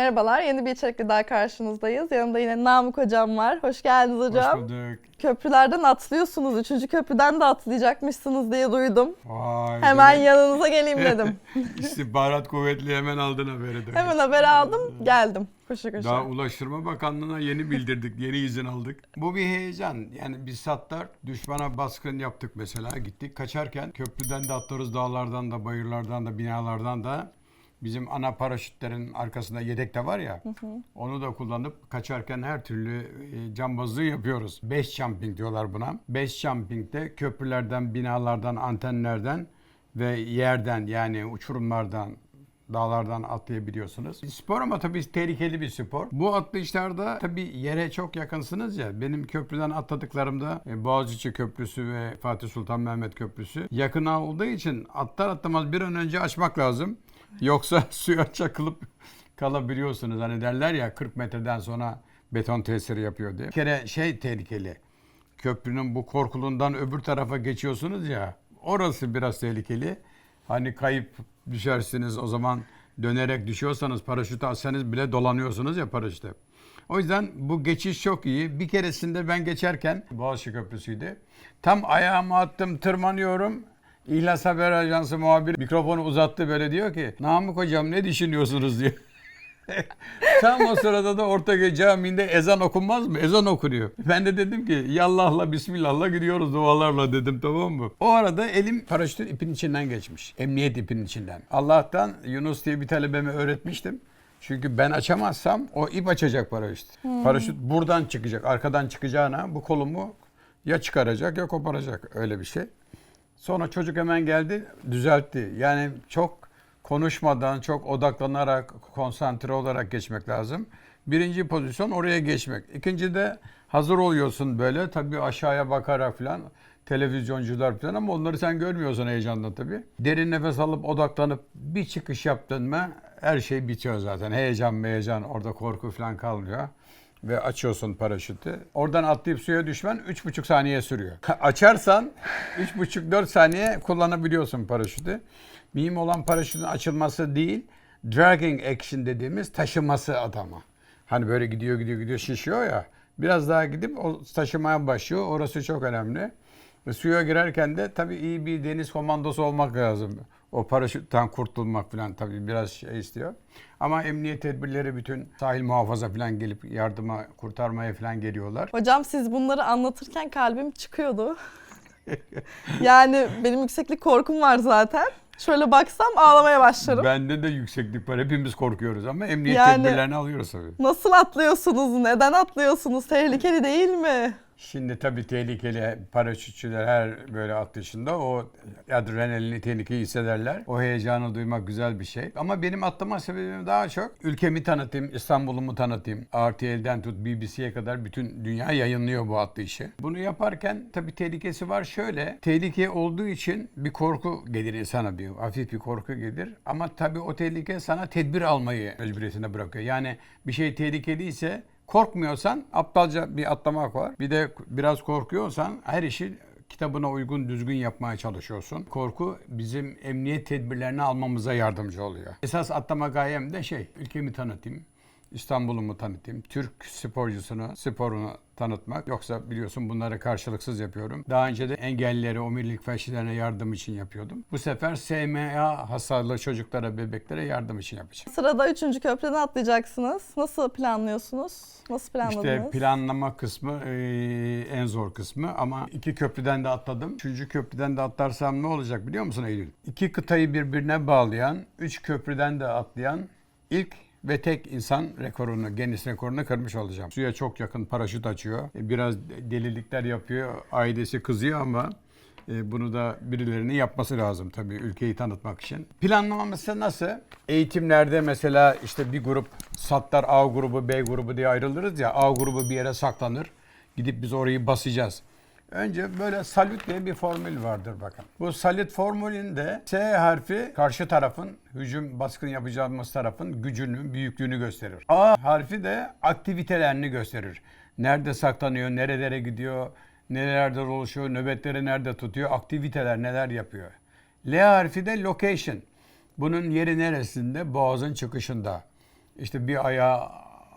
Merhabalar, yeni bir içerikle daha karşınızdayız. Yanımda yine Namık Hocam var. Hoş geldiniz hocam. Hoş bulduk. Köprülerden atlıyorsunuz. Üçüncü köprüden de atlayacakmışsınız diye duydum. Vay Hemen be. yanınıza geleyim dedim. İstihbarat kuvvetli hemen aldın haberi de. Hemen haber aldım, geldim. Koşa koşa. Daha Ulaştırma Bakanlığı'na yeni bildirdik, yeni izin aldık. Bu bir heyecan. Yani biz sattar düşmana baskın yaptık mesela gittik. Kaçarken köprüden de atlarız dağlardan da, bayırlardan da, binalardan da. Bizim ana paraşütlerin arkasında yedek de var ya. Onu da kullanıp kaçarken her türlü e, cambazlığı yapıyoruz. Base jumping diyorlar buna. Base jumping de köprülerden, binalardan, antenlerden ve yerden yani uçurumlardan dağlardan atlayabiliyorsunuz. Spor ama tabii tehlikeli bir spor. Bu atlayışlarda tabii yere çok yakınsınız ya. Benim köprüden atladıklarımda e, Boğaziçi Köprüsü ve Fatih Sultan Mehmet Köprüsü yakın olduğu için atlar atlamaz bir an önce açmak lazım. Yoksa suya çakılıp kalabiliyorsunuz. Hani derler ya 40 metreden sonra beton tesiri yapıyor diye. Bir kere şey tehlikeli. Köprünün bu korkulundan öbür tarafa geçiyorsunuz ya. Orası biraz tehlikeli. Hani kayıp düşersiniz o zaman dönerek düşüyorsanız paraşütü atsanız bile dolanıyorsunuz ya paraşütte. O yüzden bu geçiş çok iyi. Bir keresinde ben geçerken Boğaziçi Köprüsü'ydü. Tam ayağımı attım tırmanıyorum. İhlas Haber Ajansı muhabiri mikrofonu uzattı böyle diyor ki Namık hocam ne düşünüyorsunuz diyor. Tam o sırada da Ortaköy Camii'nde ezan okunmaz mı? Ezan okunuyor. Ben de dedim ki yallahla bismillahla gidiyoruz dualarla dedim tamam mı? O arada elim paraşütün ipin içinden geçmiş. Emniyet ipinin içinden. Allah'tan Yunus diye bir talebeme öğretmiştim. Çünkü ben açamazsam o ip açacak paraşüt. Paraşüt buradan çıkacak, arkadan çıkacağına bu kolumu ya çıkaracak ya koparacak öyle bir şey. Sonra çocuk hemen geldi, düzeltti. Yani çok konuşmadan, çok odaklanarak, konsantre olarak geçmek lazım. Birinci pozisyon oraya geçmek. İkinci de hazır oluyorsun böyle tabii aşağıya bakarak falan televizyoncular falan ama onları sen görmüyorsun heyecandan tabii. Derin nefes alıp odaklanıp bir çıkış yaptın mı her şey bitiyor zaten. Heyecan heyecan orada korku falan kalmıyor. Ve açıyorsun paraşütü. Oradan atlayıp suya düşmen 3,5 saniye sürüyor. Açarsan 3,5-4 saniye kullanabiliyorsun paraşütü. Mühim olan paraşütün açılması değil, dragging action dediğimiz taşıması adama. Hani böyle gidiyor gidiyor gidiyor şişiyor ya. Biraz daha gidip o taşımaya başlıyor. Orası çok önemli. Ve suya girerken de tabii iyi bir deniz komandosu olmak lazım. O paraşütten kurtulmak falan tabii biraz şey istiyor. Ama emniyet tedbirleri bütün sahil muhafaza falan gelip yardıma, kurtarmaya falan geliyorlar. Hocam siz bunları anlatırken kalbim çıkıyordu. yani benim yükseklik korkum var zaten. Şöyle baksam ağlamaya başlarım. Bende de yükseklik var. Hepimiz korkuyoruz ama emniyet Yani- tedbirlerini alıyoruz tabii. Nasıl atlıyorsunuz? Neden atlıyorsunuz? Tehlikeli değil mi? Şimdi tabii tehlikeli paraşütçüler her böyle atlayışında o adrenalini tehlikeyi hissederler. O heyecanı duymak güzel bir şey. Ama benim atlama sebebim daha çok ülkemi tanıtayım, İstanbul'umu tanıtayım. RTL'den tut BBC'ye kadar bütün dünya yayınlıyor bu atlayışı. Bunu yaparken tabii tehlikesi var şöyle. Tehlike olduğu için bir korku gelir insana bir hafif bir korku gelir. Ama tabii o tehlike sana tedbir almayı mecburiyetine bırakıyor. Yani bir şey tehlikeliyse Korkmuyorsan aptalca bir atlamak var. Bir de biraz korkuyorsan her işi kitabına uygun düzgün yapmaya çalışıyorsun. Korku bizim emniyet tedbirlerini almamıza yardımcı oluyor. Esas atlama gayem de şey, ülkemi tanıtayım. İstanbul'umu tanıtayım. Türk sporcusunu, sporunu tanıtmak. Yoksa biliyorsun bunları karşılıksız yapıyorum. Daha önce de engellilere, omurilik felçlilerine yardım için yapıyordum. Bu sefer SMA hasarlı çocuklara, bebeklere yardım için yapacağım. Sırada üçüncü köprüden atlayacaksınız. Nasıl planlıyorsunuz? Nasıl planladınız? İşte planlama kısmı eee, en zor kısmı ama iki köprüden de atladım. Üçüncü köprüden de atlarsam ne olacak biliyor musun Eylül? İki kıtayı birbirine bağlayan, üç köprüden de atlayan ilk ve tek insan rekorunu, Guinness rekorunu kırmış olacağım. Suya çok yakın paraşüt açıyor. E, Biraz delilikler yapıyor. Ailesi kızıyor ama e, bunu da birilerinin yapması lazım tabii ülkeyi tanıtmak için. Planlaması nasıl? Eğitimlerde mesela işte bir grup satlar A grubu, B grubu diye ayrılırız ya. A grubu bir yere saklanır. Gidip biz orayı basacağız. Önce böyle salut diye bir formül vardır bakın. Bu salut formülünde S harfi karşı tarafın hücum baskın yapacağımız tarafın gücünü, büyüklüğünü gösterir. A harfi de aktivitelerini gösterir. Nerede saklanıyor, nerelere gidiyor, nelerde oluşuyor, nöbetleri nerede tutuyor, aktiviteler neler yapıyor. L harfi de location. Bunun yeri neresinde? Boğazın çıkışında. İşte bir ayağı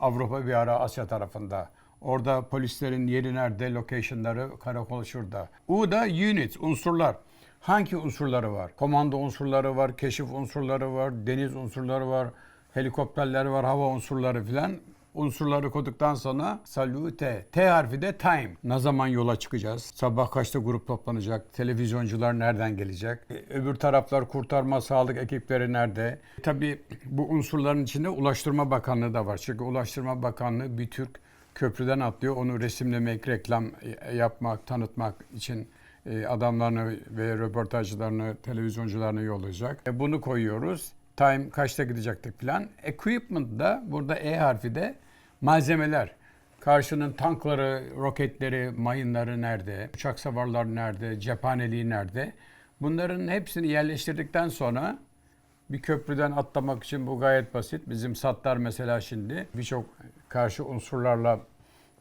Avrupa bir ara Asya tarafında. Orada polislerin yeri nerede, locationları, karakol şurada. U da unit, unsurlar. Hangi unsurları var? Komando unsurları var, keşif unsurları var, deniz unsurları var, helikopterleri var, hava unsurları filan. Unsurları koduktan sonra salute. T harfi de time. Ne zaman yola çıkacağız? Sabah kaçta grup toplanacak? Televizyoncular nereden gelecek? E, Öbür taraflar kurtarma, sağlık ekipleri nerede? Tabii bu unsurların içinde Ulaştırma Bakanlığı da var. Çünkü Ulaştırma Bakanlığı bir Türk köprüden atlıyor. Onu resimlemek, reklam yapmak, tanıtmak için e, adamlarını ve röportajlarını, televizyoncularını yollayacak. E, Bunu koyuyoruz. Time kaçta gidecektik falan. Equipment da burada E harfi de malzemeler. Karşının tankları, roketleri, mayınları nerede? Uçak savarları nerede? Cephaneliği nerede? Bunların hepsini yerleştirdikten sonra bir köprüden atlamak için bu gayet basit. Bizim satlar mesela şimdi birçok karşı unsurlarla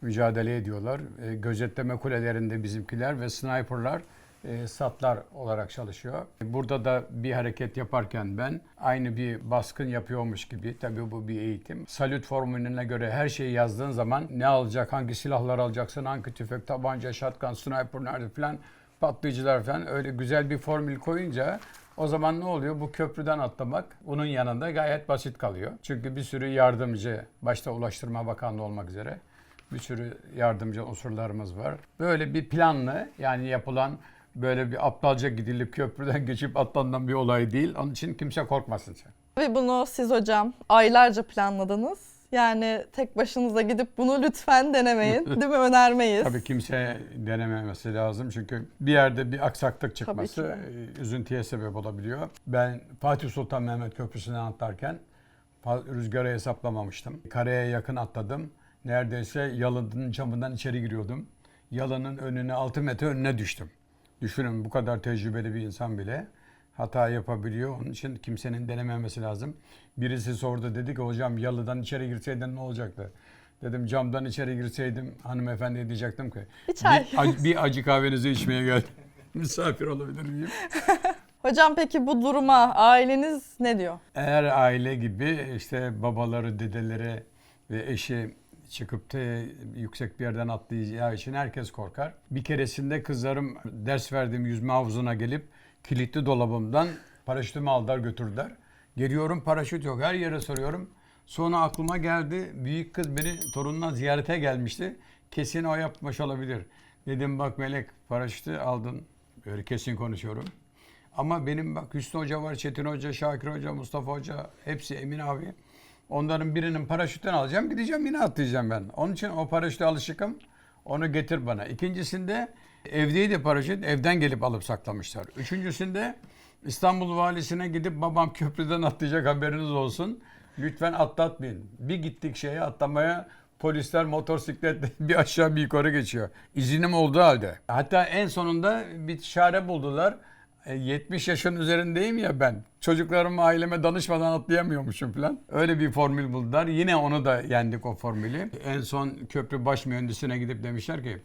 mücadele ediyorlar. E, gözetleme kulelerinde bizimkiler ve sniperlar e, satlar olarak çalışıyor. Burada da bir hareket yaparken ben aynı bir baskın yapıyormuş gibi, tabii bu bir eğitim. Salüt formülüne göre her şeyi yazdığın zaman ne alacak, hangi silahlar alacaksın, hangi tüfek, tabanca, shotgun, sniper nerede falan patlayıcılar falan öyle güzel bir formül koyunca o zaman ne oluyor? Bu köprüden atlamak bunun yanında gayet basit kalıyor. Çünkü bir sürü yardımcı, başta Ulaştırma Bakanlığı olmak üzere bir sürü yardımcı unsurlarımız var. Böyle bir planlı yani yapılan böyle bir aptalca gidilip köprüden geçip atlanan bir olay değil. Onun için kimse korkmasın. Ve bunu siz hocam aylarca planladınız. Yani tek başınıza gidip bunu lütfen denemeyin. Değil mi? Önermeyiz. Tabii kimse denememesi lazım çünkü bir yerde bir aksaklık çıkması e, üzüntüye sebep olabiliyor. Ben Fatih Sultan Mehmet Köprüsü'nden atlarken rüzgarı hesaplamamıştım. Kareye yakın atladım. Neredeyse yalının camından içeri giriyordum. Yalının önüne 6 metre önüne düştüm. Düşünün bu kadar tecrübeli bir insan bile hata yapabiliyor. Onun için kimsenin denememesi lazım. Birisi sordu dedi ki hocam yalıdan içeri girseydin ne olacaktı? Dedim camdan içeri girseydim hanımefendi diyecektim ki Bir çay. bir, ac- bir acı kahvenizi içmeye geldim. Misafir olabilir miyim? Hocam peki bu duruma aileniz ne diyor? Eğer aile gibi işte babaları, dedeleri ve eşi çıkıp da yüksek bir yerden atlayacağı için herkes korkar. Bir keresinde kızlarım ders verdiğim yüzme havuzuna gelip kilitli dolabımdan paraşütümü aldılar götürdüler. Geliyorum paraşüt yok her yere soruyorum. Sonra aklıma geldi büyük kız beni torununa ziyarete gelmişti. Kesin o yapmış olabilir. Dedim bak Melek paraşütü aldın. Böyle kesin konuşuyorum. Ama benim bak Hüsnü Hoca var, Çetin Hoca, Şakir Hoca, Mustafa Hoca hepsi Emin abi. Onların birinin paraşütten alacağım gideceğim yine atlayacağım ben. Onun için o paraşüte alışıkım. Onu getir bana. İkincisinde evdeydi paraşüt. Evden gelip alıp saklamışlar. Üçüncüsünde İstanbul valisine gidip babam köprüden atlayacak haberiniz olsun. Lütfen atlatmayın. Bir gittik şeye atlamaya polisler motosikletle bir aşağı bir yukarı geçiyor. İzinim olduğu halde. Hatta en sonunda bir çare buldular. E, 70 yaşın üzerindeyim ya ben. Çocuklarıma aileme danışmadan atlayamıyormuşum falan. Öyle bir formül buldular. Yine onu da yendik o formülü. En son köprü baş mühendisine gidip demişler ki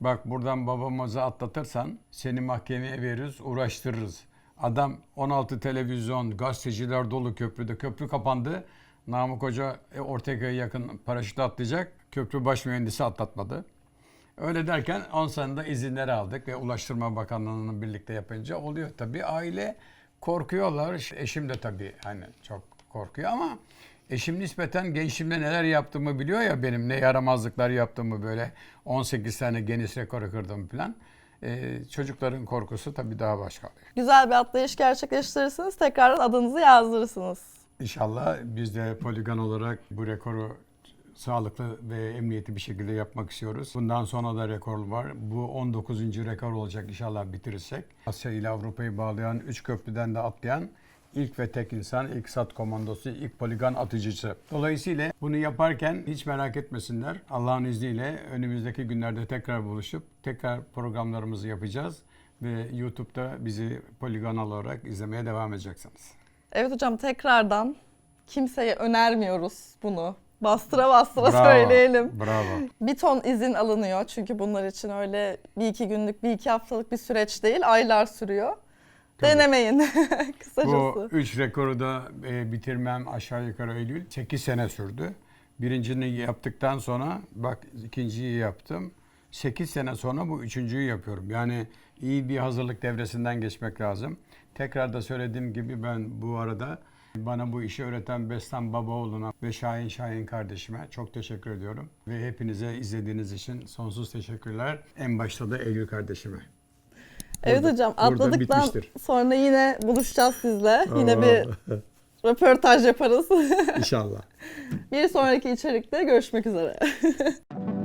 bak buradan babamızı atlatırsan seni mahkemeye veririz, uğraştırırız. Adam 16 televizyon, gazeteciler dolu köprüde. Köprü kapandı. Namık Hoca e, Ortaköy'e yakın paraşütle atlayacak. Köprü baş mühendisi atlatmadı. Öyle derken 10 senede izinleri aldık ve Ulaştırma Bakanlığı'nın birlikte yapınca oluyor tabii. Aile korkuyorlar. Eşim de tabii hani çok korkuyor ama eşim nispeten gençliğimde neler yaptığımı biliyor ya benim ne yaramazlıklar yaptığımı böyle 18 tane geniş rekoru kırdım falan. Ee, çocukların korkusu tabii daha başka oluyor. Güzel bir atlayış gerçekleştirirsiniz. Tekrardan adınızı yazdırırsınız. İnşallah biz de poligon olarak bu rekoru sağlıklı ve emniyetli bir şekilde yapmak istiyoruz. Bundan sonra da rekor var. Bu 19. rekor olacak inşallah bitirirsek. Asya ile Avrupa'yı bağlayan 3 köprüden de atlayan ilk ve tek insan, ilk sat komandosu, ilk poligon atıcısı. Dolayısıyla bunu yaparken hiç merak etmesinler. Allah'ın izniyle önümüzdeki günlerde tekrar buluşup tekrar programlarımızı yapacağız. Ve YouTube'da bizi poligon olarak izlemeye devam edeceksiniz. Evet hocam tekrardan kimseye önermiyoruz bunu. Bastıra bastıra Bravo, söyleyelim. Bravo. Bir ton izin alınıyor çünkü bunlar için öyle bir iki günlük, bir iki haftalık bir süreç değil, aylar sürüyor. Denemeyin Bu kısacası. üç rekoru da e, bitirmem aşağı yukarı Eylül 8 sene sürdü. Birincini yaptıktan sonra bak ikinciyi yaptım. 8 sene sonra bu üçüncüyü yapıyorum. Yani iyi bir hazırlık devresinden geçmek lazım. Tekrar da söylediğim gibi ben bu arada bana bu işi öğreten Bestan Babaoğlu'na ve Şahin Şahin kardeşime çok teşekkür ediyorum. Ve hepinize izlediğiniz için sonsuz teşekkürler. En başta da Eylül kardeşime. Evet Burada- hocam atladıktan bitmiştir. sonra yine buluşacağız sizle. Yine Aa, bir röportaj yaparız. İnşallah. bir sonraki içerikte görüşmek üzere.